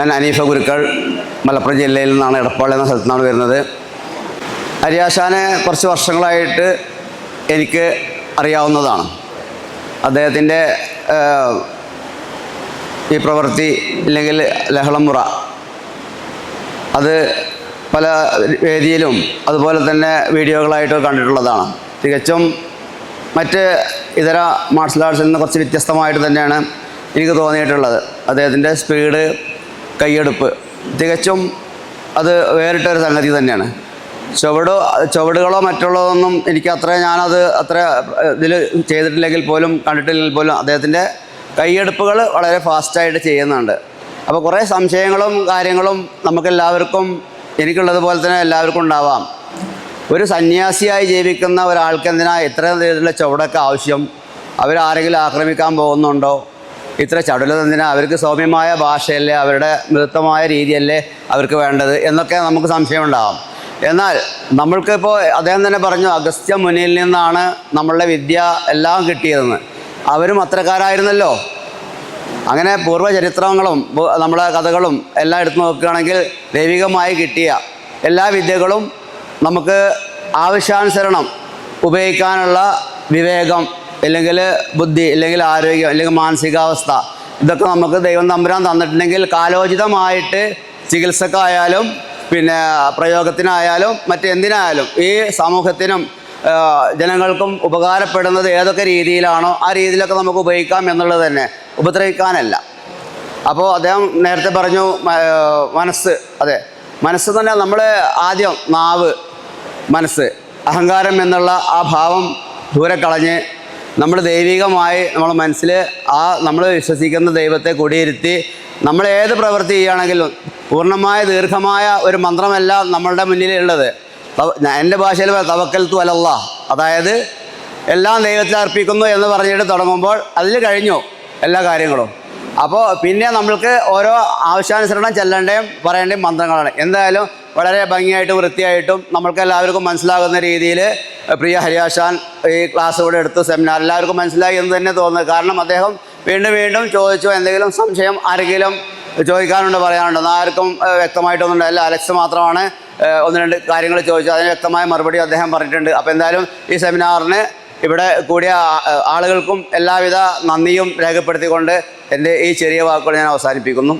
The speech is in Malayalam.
ഞാൻ അനീഫ ഗുരുക്കൾ മലപ്പുറം ജില്ലയിൽ നിന്നാണ് എടപ്പാൾ എന്ന സ്ഥലത്തു നിന്നാണ് വരുന്നത് അരിയാശാനെ കുറച്ച് വർഷങ്ങളായിട്ട് എനിക്ക് അറിയാവുന്നതാണ്. അദ്ദേഹത്തിന്റെ ഈ പ്രവൃത്തി ഇല്ലെങ്കിൽ ലഹളമുറ അത് പല വേദിയിലും അതുപോലെ തന്നെ വീഡിയോകളായിട്ട് കണ്ടിട്ടുള്ളതാണ്. തികച്ചും മറ്റ് ഇതര മാർഷൽ ആർട്സിൽ നിന്ന് കുറച്ച് വ്യത്യസ്തമായിട്ട് തന്നെയാണ് എനിക്ക് തോന്നിയിട്ടുള്ളത്. അദ്ദേഹത്തിന്റെ സ്പീഡ് കൈയെടുപ്പ്. തികച്ചും അത് വേറിട്ടൊരു സംഗതി തന്നെയാണ്. ചുവട് ചുവടുകളോ മറ്റുള്ളതൊന്നും എനിക്ക് അത്ര ഞാനത് അത്ര ഇതിൽ ചെയ്തിട്ടില്ലെങ്കിൽ പോലും കണ്ടിട്ടില്ലെങ്കിൽ പോലും അദ്ദേഹത്തിന്റെ കൈയെടുപ്പുകൾ വളരെ ഫാസ്റ്റായിട്ട് ചെയ്യുന്നുണ്ട്. അപ്പോൾ കുറേ സംശയങ്ങളും കാര്യങ്ങളും നമുക്കെല്ലാവർക്കും എനിക്കുള്ളതുപോലെ തന്നെ എല്ലാവർക്കും ഉണ്ടാവാം. ഒരു സന്യാസിയായി ജീവിക്കുന്ന ഒരാൾക്ക് എന്തിനാ ഇത്ര രീതിയിലുള്ള ചുവടൊക്കെ ആവശ്യം? അവരാരെങ്കിലും ആക്രമിക്കാൻ പോകുന്നുണ്ടോ? ഇത്ര ചടുലത എന്തിനാ അവർക്ക് സൗമ്യമായ ഭാഷയല്ലേ അവരുടെ നൃത്തമായ രീതിയല്ലേ അവർക്ക് വേണ്ടത് എന്നൊക്കെ നമുക്ക് സംശയമുണ്ടാവാം. എന്നാൽ നമ്മൾക്കിപ്പോൾ അദ്ദേഹം തന്നെ പറഞ്ഞു അഗസ്ത്യ മുനിയിൽ നിന്നാണ് നമ്മളുടെ വിദ്യ എല്ലാം കിട്ടിയതെന്ന്. അവരും അത്രക്കാരായിരുന്നല്ലോ അങ്ങനെ പൂർവചരിത്രങ്ങളും നമ്മുടെ കഥകളും എല്ലാം എടുത്തു നോക്കുകയാണെങ്കിൽ ദൈവികമായി കിട്ടിയ എല്ലാ വിദ്യകളും നമുക്ക് ആവശ്യാനുസരണം ഉപയോഗിക്കാനുള്ള വിവേകം അല്ലെങ്കിൽ ബുദ്ധി അല്ലെങ്കിൽ ആരോഗ്യം അല്ലെങ്കിൽ മാനസികാവസ്ഥ ഇതൊക്കെ നമുക്ക് ദൈവം തമ്പുരാൻ തന്നിട്ടുണ്ടെങ്കിൽ കാലോചിതമായിട്ട് ചികിത്സക്കായാലും പിന്നെ പ്രയോഗത്തിനായാലും മറ്റെന്തിനായാലും ഈ സമൂഹത്തിനും ജനങ്ങൾക്കും ഉപകാരപ്പെടുന്നത് ഏതൊക്കെ രീതിയിലാണോ ആ രീതിയിലൊക്കെ നമുക്ക് ഉപയോഗിക്കാം എന്നുള്ളത് തന്നെ. ഉപദ്രവിക്കാനല്ല. അപ്പോൾ അദ്ദേഹം നേരത്തെ പറഞ്ഞു മനസ്സ് അതെ മനസ്സ് തന്നെ നമ്മൾ ആദ്യം നാവ് മനസ്സ് അഹങ്കാരം എന്നുള്ള ആ ഭാവം ദൂരെ കളഞ്ഞ് നമ്മൾ ദൈവികമായി നമ്മൾ മനസ്സിൽ ആ നമ്മൾ വിശ്വസിക്കുന്ന ദൈവത്തെ കൂടിയിരുത്തി നമ്മൾ ഏത് പ്രവൃത്തി ചെയ്യുകയാണെങ്കിലും പൂർണമായ ദീർഘമായ ഒരു മന്ത്രമല്ല നമ്മളുടെ മുന്നിലുള്ളത് എന്റെ ഭാഷയിൽ തവക്കൽ തു അലല്ല അതായത് എല്ലാം ദൈവത്തിൽ അർപ്പിക്കുന്നു എന്ന് പറഞ്ഞിട്ട് തുടങ്ങുമ്പോൾ അതിൽ കഴിഞ്ഞു എല്ലാ കാര്യങ്ങളും. അപ്പോൾ പിന്നെ നമ്മൾക്ക് ഓരോ ആവശ്യാനുസരണം ചെല്ലേണ്ടയും പറയേണ്ടയും മന്ത്രങ്ങളാണ്. എന്തായാലും വളരെ ഭംഗിയായിട്ടും വൃത്തിയായിട്ടും നമ്മൾക്ക് എല്ലാവർക്കും മനസ്സിലാകുന്ന രീതിയിൽ പ്രിയ ഹരിയാശാൻ ഈ ക്ലാസ് കൂടെ എടുത്ത് സെമിനാർ എല്ലാവർക്കും മനസ്സിലായി എന്ന് തന്നെ തോന്നുന്നത് കാരണം അദ്ദേഹം വീണ്ടും വീണ്ടും ചോദിച്ചു എന്തെങ്കിലും സംശയം ആരെങ്കിലും ചോദിക്കാനുണ്ട് പറയാനുണ്ട്. ആർക്കും വ്യക്തമായിട്ടൊന്നും അല്ല അലക്സ് മാത്രമാണ് ഒന്ന് രണ്ട് കാര്യങ്ങൾ ചോദിച്ചു അതിന് വ്യക്തമായ മറുപടി അദ്ദേഹം പറഞ്ഞിട്ടുണ്ട്. അപ്പോൾ എന്തായാലും ഈ സെമിനാറിന് ഇവിടെ കൂടിയ ആളുകൾക്കും എല്ലാവിധ നന്ദിയും രേഖപ്പെടുത്തിക്കൊണ്ട് എന്റെ ഈ ചെറിയ വാക്കുകൾ ഞാൻ അവസാനിപ്പിക്കുന്നു.